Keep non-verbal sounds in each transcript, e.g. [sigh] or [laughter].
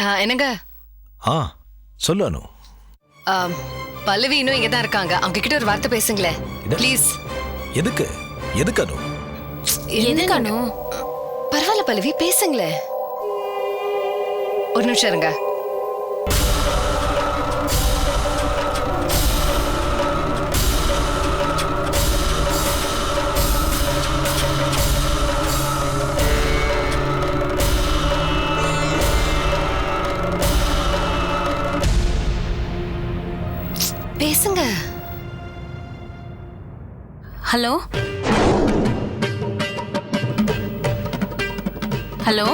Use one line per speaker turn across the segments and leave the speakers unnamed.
ஆ, என்னங்க?
ஆ சொல்லு அனு.
ஆ, பல்லவி இன்னும் இங்க தான் இருக்காங்க. அவங்க கிட்ட ஒரு வார்த்தை பேசுங்களேன்.
என்ன?
ப்ளீஸ்
எதுக்கு? எதுக்கு அனு?
எதுக்கு அனு
பரவாயில்ல பல்லவி பேசுங்களேன். ஒரு நிமிஷம் இருங்க.
Hello? Hello?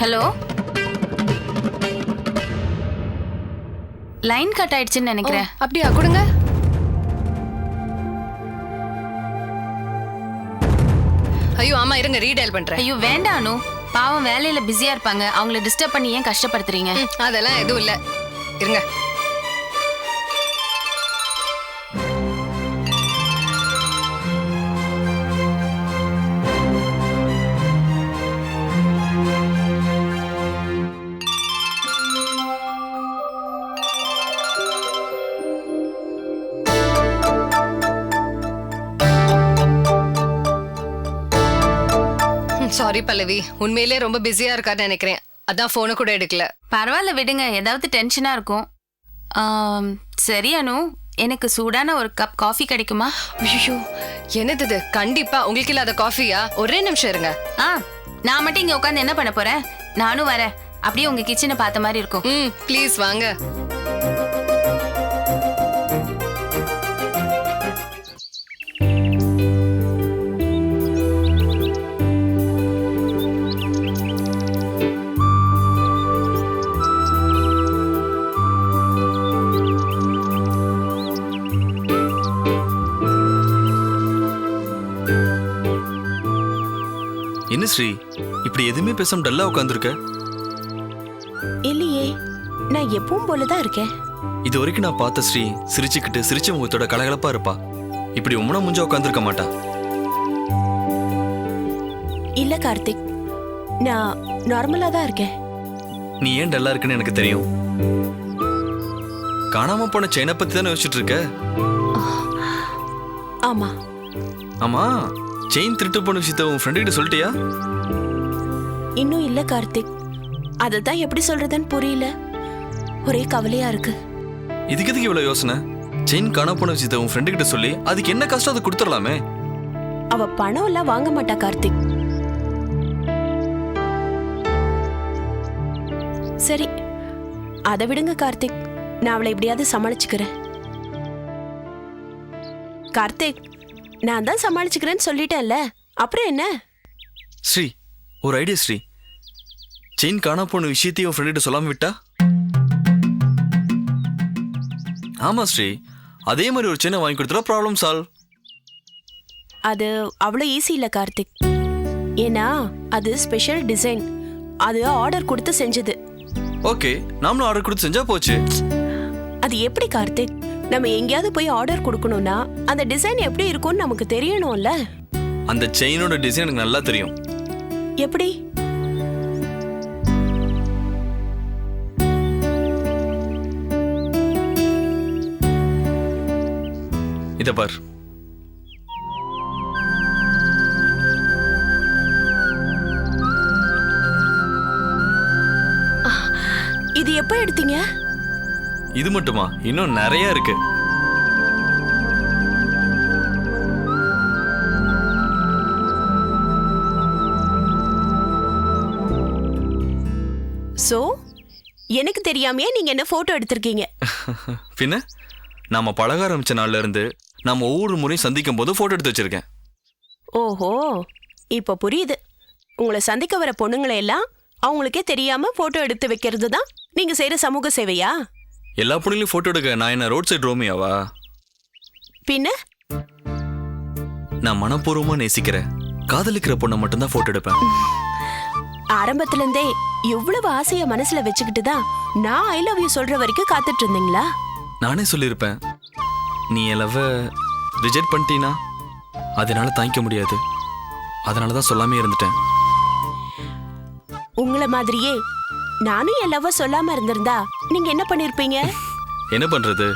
Hello? Line cut ஆயிடுச்சுன்னு நினைக்கிறேன்.
அப்படியா? கொடுங்க. ஐயோ ஆமா இருங்க ரீடைல் பண்றேன்.
ஐயோ வேண்டாம் அனு. பாவம் வேலையில பிஸியா இருப்பாங்க. அவங்கள டிஸ்டர்ப் பண்ணி ஏன் கஷ்டப்படுத்துறீங்க?
அதெல்லாம் எதுவும் இல்ல. இருங்க. சாரி பல்லவி உண்மையிலே ரொம்ப பிஸியா இருக்காருன்னு நினைக்கிறேன். அதான் போனை கூட எடுக்கல.
பரவாயில்ல விடுங்க. ஏதாவது டென்ஷனா இருக்கும். ஆம், சரி அனு. எனக்கு சூடான ஒரு கப் காஃபி கிடைக்குமா?
ஐயோ என்னது இது? கண்டிப்பா. உங்களுக்கு இல்லாத காஃபியா ஒரே நிமிஷம் இருங்க.
ஆ நான் மட்டும் இங்க உட்காந்து என்ன பண்ண போறேன்? நானும் வரேன். அப்படியே உங்க கிச்சனை பார்த்த மாதிரி இருக்கும்.
ம் ப்ளீஸ் வாங்க.
என்ன ஸ்ரீ இப்படி எதுவுமே பேசாம டல்லா உட்காந்துருக்க
இல்லையே நான் எப்பவும் போலதான் இருக்கேன்.
இது வரைக்கும் நான் பார்த்த ஸ்ரீ சிரிச்சுக்கிட்டு சிரிச்ச முகத்தோட கலகலப்பா இருப்பா. இப்படி உம்மன முஞ்சா உட்காந்துருக்க மாட்டா.
இல்ல கார்த்திக் நான் நார்மலா தான் இருக்கேன்.
நீ ஏன் டல்லா இருக்குன்னு எனக்கு தெரியும். காணாம போன செயினை பத்தி தானே யோசிச்சுட்டு இருக்க?
ஆமா.
ஆமா. செயின் திருட்டு போன விஷயத்த உன் ஃப்ரெண்டு கிட்ட சொல்லிட்டியா?
இன்னும் இல்ல கார்த்திக். அததான் எப்படி சொல்றதுன்னு புரியல. ஒரே கவலையா இருக்கு.
இதுக்கு எதுக்கு இவ்வளவு யோசனை? செயின் காணாம போன விஷயத்த உன் ஃப்ரெண்டு கிட்ட சொல்லி அதுக்கு என்ன கஷ்டம் அதை கொடுத்துடலாமே.
அவ பணம் எல்லாம் வாங்க மாட்டா கார்த்திக். சரி அதை விடுங்க கார்த்திக். நான் அவளை எப்படியாவது சமாளிச்சுக்கிறேன். கார்த்திக் நான் தான் சமாளிச்சுக்கிறேன்னு சொல்லிட்டேன்ல. அப்புறம் என்ன?
ஸ்ரீ ஒரு ஐடியா ஸ்ரீ. செயின் காணாம போன விஷயத்தையும் உன் ஃப்ரெண்டு சொல்லாம விட்டா? ஆமா ஸ்ரீ அதே மாதிரி ஒரு செயினை வாங்கி கொடுத்துட்டா ப்ராப்ளம் சால்வ்
அது அவ்வளோ ஈஸி இல்லை கார்த்திக். ஏன்னா அது ஸ்பெஷல் டிசைன் அது ஆர்டர் கொடுத்து செஞ்சது.
ஓகே நாமளும் ஆர்டர் கொடுத்து செஞ்சா போச்சு.
அது எப்படி கார்த்திக்? நம்ம எங்கேயாவது போய் ஆர்டர் கொடுக்கணும்னா அந்த டிசைன் எப்படி இருக்கும்னு நமக்கு தெரியணும்ல.
அந்த செயினோட டிசைன் எனக்கு நல்லா தெரியும்.
எப்படி?
இத பார்.
இது எப்போ எடுத்தீங்க?
இது மட்டுமா? இன்னும் நிறைய இருக்கு.
சோ எனக்கு தெரியாமையே நீங்க என்ன போட்டோ எடுத்திருக்கீங்க? [laughs]
பின்ன நாம பழக ஆரம்பிச்ச நாள்ல இருந்து நாம ஒவ்வொரு முறையும் சந்திக்கும் போது போட்டோ எடுத்து வச்சிருக்கேன்.
ஓஹோ இப்போ புரியுது. உங்களை சந்திக்க வர பொண்ணுங்களை எல்லாம் அவங்களுக்கே தெரியாம போட்டோ எடுத்து வைக்கிறது தான் நீங்க செய்யற சமூக சேவையா?
எல்லா பொண்ணுலையும் போட்டோ எடுக்க நான் என்ன ரோட் சைடு ரோமியாவா?
பின்ன?
நான் மனப்பூர்வமா நேசிக்கிற காதலிக்கிற பொண்ணை மட்டும்தான் போட்டோ எடுப்பேன்.
ஆரம்பத்துல இருந்தே இவ்வளவு ஆசைய மனசுல வச்சுக்கிட்டு தான் நான் ஐ லவ் யூ சொல்ற வரைக்கும் காத்துட்டு இருந்தீங்களா?
நானே சொல்லியிருப்பேன். நீ என் லவ் ரிஜெக்ட் பண்ணிட்டீனா அதனால தாங்கிக்க முடியாது. அதனால தான் சொல்லாமே இருந்துட்டேன்.
உங்களை மாதிரியே நானும் என் லவ்வ சொல்லாம இருந்திருந்தா நீங்க என்ன பண்ணிருப்பீங்க?
என்ன பண்றது?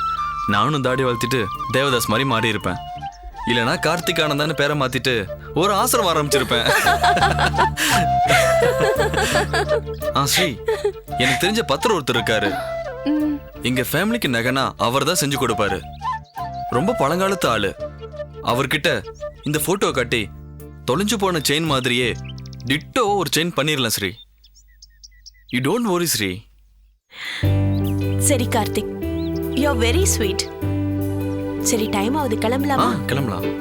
நானும் தாடி வளர்த்திட்டு தேவதாஸ் மாதிரி மாறி இருப்பேன். இல்லனா கார்த்திக் ஆனந்தான்னு பேரை மாத்திட்டு ஒரு ஆசிரம் ஆரம்பிச்சிருப்பேன். ஆ ஸ்ரீ எனக்கு தெரிஞ்ச பத்திரம் ஒருத்தர் இருக்காரு. எங்க ஃபேமிலிக்கு நகைனா அவர் தான் செஞ்சு கொடுப்பாரு. ரொம்ப பழங்காலத்து ஆளு. அவர்கிட்ட இந்த போட்டோ காட்டி தொலைஞ்சு போன செயின் மாதிரியே டிட்டோ ஒரு செயின் பண்ணிடலாம் Sri. You don't worry Sri.
சரி கார்த்திக். யூ வெரி ஸ்வீட் சரி டைம் ஆகுது. கிளம்பலாமா?
கிளம்பலாம்.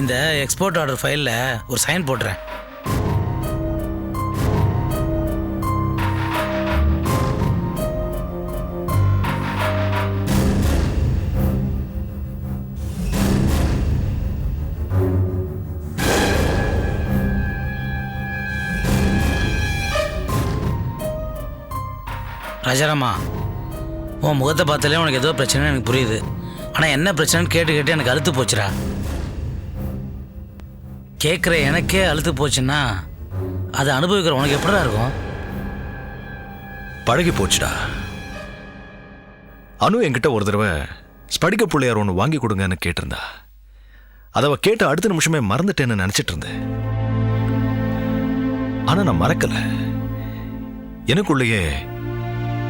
இந்த எக்ஸ்போர்ட் ஆர்டர் ஃபைலில் ஒரு சைன் போட்டுறேன் ராஜாராமா உன் முகத்தை பார்த்தாலே உனக்கு ஏதோ பிரச்சனை எனக்கு புரியுது. ஆனால் என்ன பிரச்சனைன்னு கேட்டு கேட்டு எனக்கு அழுத்து போச்சுடா. கேட்குற எனக்கே அழுத்து போச்சுன்னா அதை அனுபவிக்கிற உனக்கு எப்படிடா இருக்கும்?
பழகி போச்சுடா. அனு என்கிட்ட ஒரு தடவை ஸ்படிக்க பிள்ளையார் ஒன்று வாங்கி கொடுங்கன்னு கேட்டிருந்தா. அதை அவ கேட்ட அடுத்த நிமிஷமே மறந்துட்டேன்னு நினச்சிட்டு இருந்தேன் ஆனா நான் மறக்கலை. எனக்குள்ளேயே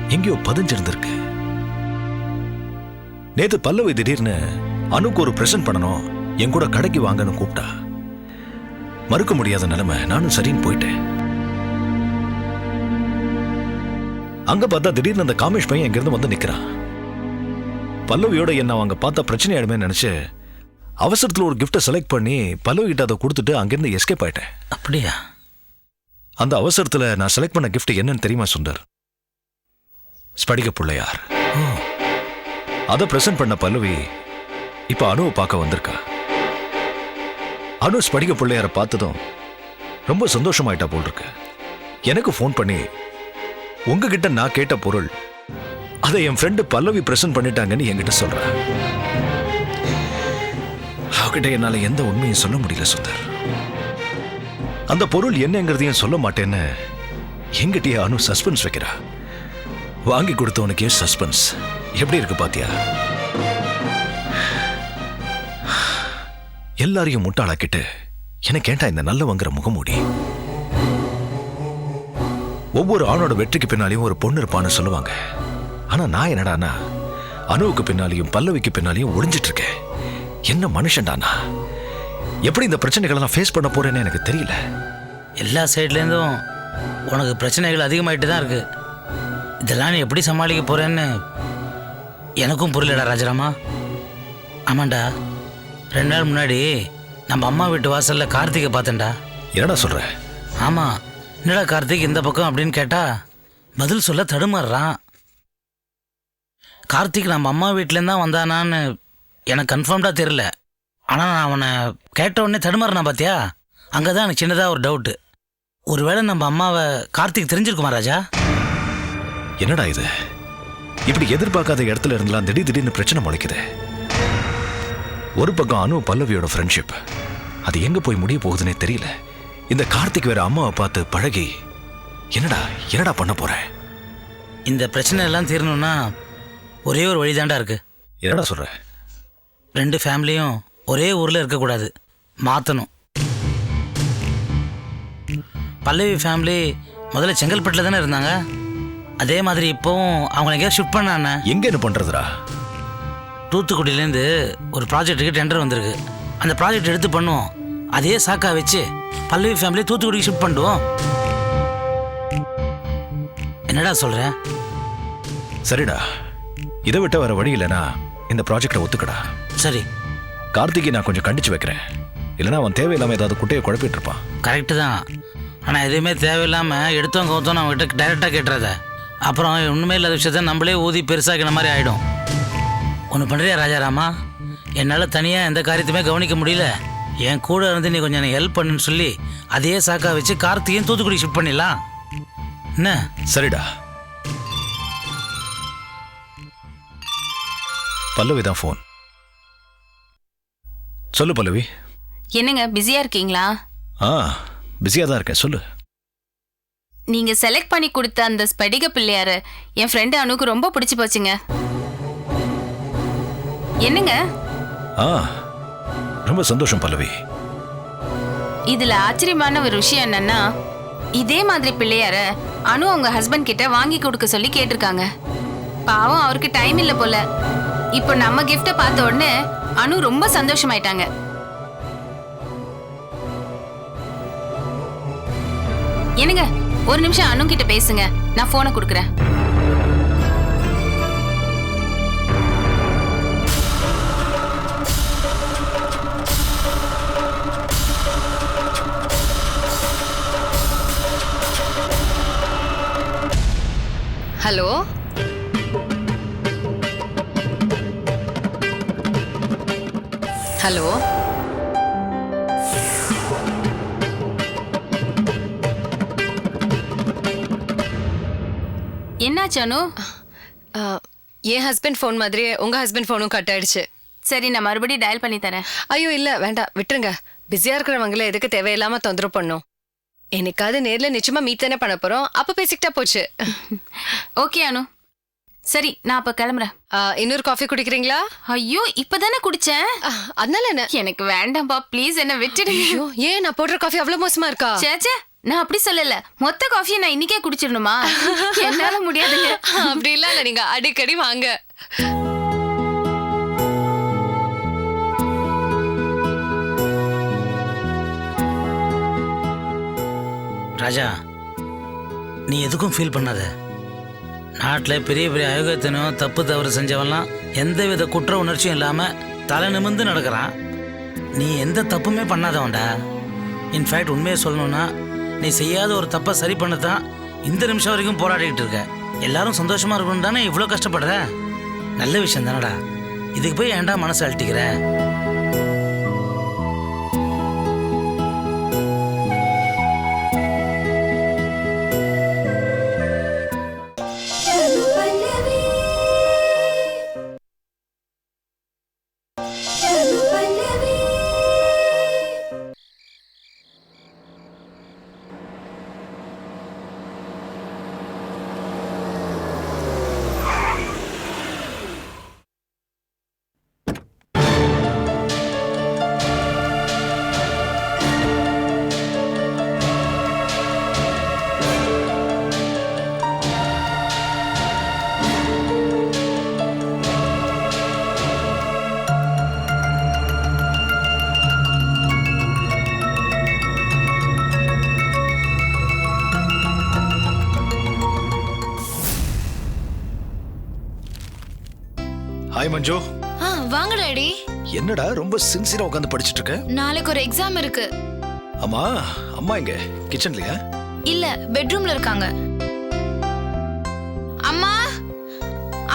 எங்கேயோ பதிஞ்சிருந்திருக்கு. நேற்று பல்லவி திடீர்னு அனுக்கு ஒரு பிரசன்ட் பண்ணணும் என் கூட கடைக்கு வாங்கன்னு கூப்பிட்டா. மறுக்க முடியாத நிலைமை நானும் சரின்னு போயிட்டேன். அங்க பார்த்தா திடீர்னு அந்த காமேஷ் பையன் இங்கிருந்து வந்து நிக்கிறான். பல்லவியோட என்ன அவங்க பார்த்தா பிரச்சனை ஆயிடுமே நினைச்சு அவசரத்துல ஒரு கிஃப்ட்டை செலக்ட் பண்ணி பல்லவி கிட்ட அதை கொடுத்துட்டு அங்கிருந்து எஸ்கேப் ஆயிட்டேன்.
அப்படியா?
அந்த அவசரத்துல நான் செலக்ட் பண்ண gift என்னன்னு தெரியுமா சுந்தர்? ஸ்படிக பிள்ளையார். அதை பிரசன்ட் பண்ண பல்லவி இப்ப அணுவை பார்க்க வந்திருக்கா. அனுஷ் படிக்க பிள்ளையார பார்த்ததும் ரொம்ப சந்தோஷமாயிட்டா போல் இருக்கு எனக்கு ஃபோன் பண்ணி உங்ககிட்ட நான் கேட்ட பொருள் அதை என் ஃப்ரெண்டு பல்லவி பிரசன்ட் பண்ணிட்டாங்கன்னு என்கிட்ட சொல்றா. அவகிட்ட என்னால எந்த உண்மையும் சொல்ல முடியல சுந்தர். அந்த பொருள் என்னங்கிறதையும் சொல்ல மாட்டேன்னு எங்கிட்டயே அனு சஸ்பென்ஸ் வைக்கிறா. வாங்கி கொடுத்தவனுக்கே சஸ்பென்ஸ் எப்படி இருக்கு பாத்தியா? எல்லாரையும் முட்டாளாக்கிட்டு எனக்கு ஏன்டா இந்த நல்ல வாங்குற முகமூடி ஒவ்வொரு ஆணோட வெற்றிக்கு பின்னாலையும் ஒரு பொண்ணு இருப்பான்னு சொல்லுவாங்க. ஆனா நான் என்னடானா அணுவுக்கு பின்னாலையும் பல்லவிக்கு பின்னாலையும் ஒளிஞ்சிட்டு இருக்கேன் என்ன மனுஷன்டானா? எப்படி இந்த பிரச்சனைகளை ஃபேஸ் பண்ண போறேன்னு எனக்கு தெரியல.
எல்லா சைட்லேருந்தும் உனக்கு பிரச்சனைகள் அதிகமாயிட்டு தான் இருக்கு. இதெல்லாம் நீ எப்படி சமாளிக்க போறேன்னு எனக்கும் புரியலடா ராஜராமா. ஆமாண்டா. ரெண்டு நாள் முன்னாடி நம்ம அம்மா வீட்டு வாசல்ல கார்த்திகை பார்த்தேன்டா.
என்னடா சொல்ற?
ஆமா. என்னடா கார்த்திக் இந்த பக்கம் அப்படின்னு கேட்டா பதில் சொல்ல தடுமாறுறான். கார்த்திக் நம்ம அம்மா வீட்டிலேருந்து தான் வந்தானான்னு எனக்கு கன்ஃபார்ம்டாக தெரியல. ஆனால் நான் அவனை கேட்ட உடனே தடுமாறினா பார்த்தியா அங்கே தான் எனக்கு சின்னதாக ஒரு டவுட்டு ஒருவேளை நம்ம அம்மாவை கார்த்திக் தெரிஞ்சிருக்குமா ராஜா?
என்னடா இது? இப்படி எதிர்பார்க்காத இடத்துல இருந்தெல்லாம் திடீர் திடீர்னு பிரச்சனை முளைக்குது. ஒரு பக்கம் அனு பல்லவியோட ஃப்ரெண்ட்ஷிப் அது எங்க போய் முடிய போகுதுன்னே தெரியல. இந்த கார்த்திக் வேற அம்மாவை பார்த்து பழகி என்னடா என்னடா பண்ண போற?
இந்த பிரச்சனை எல்லாம் தீரணும்னா ஒரே ஒரு வழிதாண்டா இருக்கு.
என்னடா சொல்ற?
ரெண்டு ஃபேமிலியும் ஒரே ஊரில் இருக்கக்கூடாது. மாற்றணும் பல்லவி ஃபேமிலி முதல்ல செங்கல்பட்டில் தானே இருந்தாங்க? அதே மாதிரி இப்போவும் அவங்கள எங்கேயாவது ஷிஃப்ட் பண்ணாண்ணே
எங்க என்ன பண்றதுடா?
தூத்துக்குடியிலேருந்து ஒரு ப்ராஜெக்ட்டுக்கு டெண்டர் வந்திருக்கு. அந்த ப்ராஜெக்ட் எடுத்து பண்ணுவோம். அதே சாக்கா வச்சு பல்லவி ஃபேமிலி தூத்துக்குடிக்கு ஷிஃப்ட் பண்ணுவோம் என்னடா சொல்ற?
சரிடா. இதை விட்ட வர வழி இல்லைனா இந்த ப்ராஜெக்டை ஒத்துக்கடா.
சரி.
கார்த்திகை நான் கொஞ்சம் கண்டிச்சு வைக்கிறேன். இல்லைன்னா அவன் தேவையில்லாம ஏதாவது குட்டையை குழப்பிட்டு இருப்பான்.
கரெக்டு தான். ஆனால் எதுவுமே தேவையில்லாமல் எடுத்தோம் கவுத்தோம் நம்மகிட்ட டைரெக்டாக கேட்டுறத. அப்புறம் ஒன்றுமே இல்லாத விஷயத்த நம்மளே ஊதி பெருசாக்கின மாதிரி ஆகிடும் ஒன்று பண்ணுறியா ராஜாராமா? என்னால் தனியாக எந்த காரியத்தையுமே கவனிக்க முடியல. என் கூட இருந்து நீ கொஞ்சம் எனக்கு ஹெல்ப் பண்ணுன்னு சொல்லி அதையே சாக்கா வச்சு கார்த்திகையும் தூத்துக்குடி ஷிஃப்ட் பண்ணிடலாம். என்ன?
சரிடா. பல்லவி தான் ஃபோன் சொல்லு பல்லவி.
என்னங்க பிஸியா இருக்கீங்களா?
ஆ பிஸியாக தான் இருக்கேன் சொல்லு.
நீங்க செலக்ட் பண்ணி கொடுத்த அந்த ஸ்படிக பிள்ளையாரு என் ஃப்ரெண்டு அனுக்கு ரொம்ப பிடிச்சு போச்சுங்க. என்னங்க?
ஆ ரொம்ப சந்தோஷம் பல்லவி.
இதுல ஆச்சரியமான ஒரு விஷயம் என்னன்னா இதே மாதிரி பிள்ளையார அனு அவங்க ஹஸ்பண்ட் கிட்ட வாங்கி கொடுக்க சொல்லி கேட்டிருக்காங்க. பாவம் அவருக்கு டைம் இல்ல போல. இப்போ நம்ம கிஃப்ட பார்த்த உடனே அனு ரொம்ப சந்தோஷமாயிட்டாங்க. என்னங்க ஒரு நிமிஷம் அனு கிட்ட பேசுங்க. நான் போனை கொடுக்குறேன்.
ஹலோ.
என்னாச்சு அனு?
என் ஹஸ்பண்ட் ஃபோன் மாதிரியே உங்க ஹஸ்பண்ட் ஃபோனும் கட் ஆயிடுச்சு.
சரி நான் மறுபடியும் டயல் பண்ணி தரேன்.
ஐயோ இல்ல வேண்டாம் விட்டுருங்க. பிஸியா இருக்கிறவங்கள எதுக்கு தேவையில்லாம தொந்தரவு பண்ணும். என்னைக்காவது நேர்ல நிச்சயமா மீட் தானே பண்ண போறோம். அப்ப பேசிக்கிட்டா போச்சு. [laughs]
ஓகே அனு. சரி நான் அப்ப கிளம்புறேன்.
ஆ, இன்னொரு காஃபி குடிக்கிறீங்களா?
ஐயோ இப்பதானே குடிச்சேன்.
ஆ, அதனால என்ன?
எனக்கு வேண்டாம்பா ப்ளீஸ் என்ன விட்டுடுங்க.
ஐயோ ஏன் நான் போடுற காஃபி அவ்வளவு மோசமா இருக்கா?
சேச்சே நான் அப்படி சொல்லல. மொத்த காஃபியை நான் இன்னைக்கே குடிச்சிடணுமா? என்னால முடியாதுங்க.
அப்படி இல்ல இல்ல நீங்க அடிக்கடி வாங்க.
ராஜா நீ எதுக்கும் ஃபீல் பண்ணாத. நாட்டில் பெரிய பெரிய அயோகத்தினும் தப்பு தவறு செஞ்சவன்லாம் எந்தவித குற்ற உணர்ச்சியும் இல்லாமல் தலை நிமிர்ந்து நடக்கிறான். நீ எந்த தப்புமே பண்ணாதவன்டா. இன்ஃபேக்ட் உண்மையை சொல்லணும்னா நீ செய்யாத ஒரு தப்பை சரி பண்ண தான் இந்த நிமிஷம் வரைக்கும் போராடிக்கிட்டு இருக்க. எல்லாரும் சந்தோஷமாக இருக்கணும் தானே இவ்வளோ கஷ்டப்படுற? நல்ல விஷயம் தானடா. இதுக்கு போய் ஏன்டா மனசு அழட்டிக்கிற
மஞ்சு.
ஆ வாங்க டாடி.
என்னடா ரொம்ப சின்சியரா உட்காந்து படிச்சிட்டு இருக்க
நாளைக்கு ஒரு எக்ஸாம் இருக்கு.
அம்மா அம்மா எங்க? கிச்சன்லயா
இல்ல பெட்ரூம்ல இருக்காங்க. அம்மா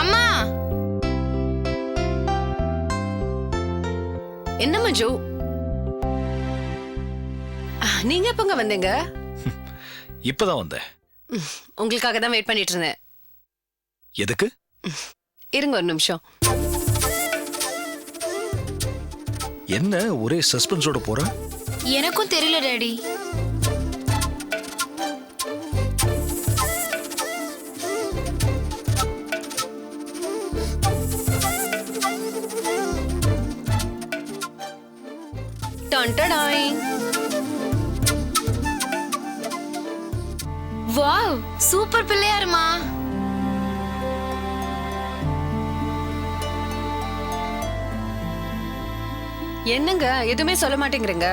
அம்மா.
என்ன மஞ்சு? நீங்க எப்பங்க வந்தீங்க?
இப்பதான் வந்தேன்.
உங்களுக்காக தான் வெயிட் பண்ணிட்டு இருந்தேன்.
எதுக்கு?
இருங்க ஒரு நிமிஷம்.
என்ன ஒரே சஸ்பென்ஸோட போற?
எனக்கும் தெரியல டாடி. Wow super பிள்ளையாருமா.
என்னங்க? எதுவுமே சொல்ல மாட்டேங்கிறீங்க?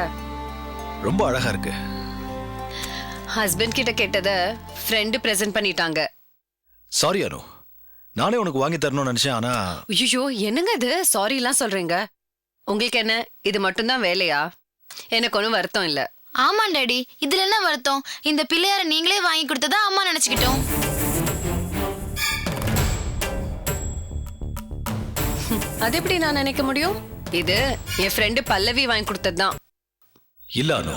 ரொம்ப அழகா இருக்கு.
ஹஸ்பண்ட் கிட்ட கேட்டத ஃப்ரெண்டு பிரசன்ட் பண்ணிட்டாங்க.
சாரி அனு. நானே உனக்கு வாங்கி தரணும்னு நினைச்சேன் ஆனா
ஐயோ என்னங்க இது? சாரி எல்லாம் சொல்றீங்க. உங்களுக்கு என்ன? இது மட்டும்தான் வேலையா? எனக்கு ஒன்றும் வருத்தம் இல்லை.
ஆமா டாடி. இதுல என்ன வருத்தம்? இந்த பிள்ளையார நீங்களே வாங்கி கொடுத்ததா அம்மா நினைச்சுக்கிட்டோம்.
அது எப்படி நான் நினைக்க முடியும்? இது என் ஃப்ரெண்டு பல்லவி வாங்கி கொடுத்தது தான்
இல்ல அனு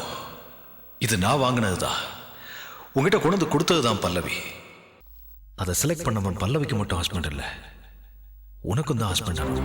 இது நான் வாங்கினதுதான். உங்ககிட்ட கொண்டு வந்து கொடுத்ததுதான் பல்லவி. அதை செலக்ட் பண்ணவன் பல்லவிக்கு மட்டும் ஹஸ்பண்ட் இல்லை. உனக்கும் தான் ஹஸ்பண்ட் ஆகும்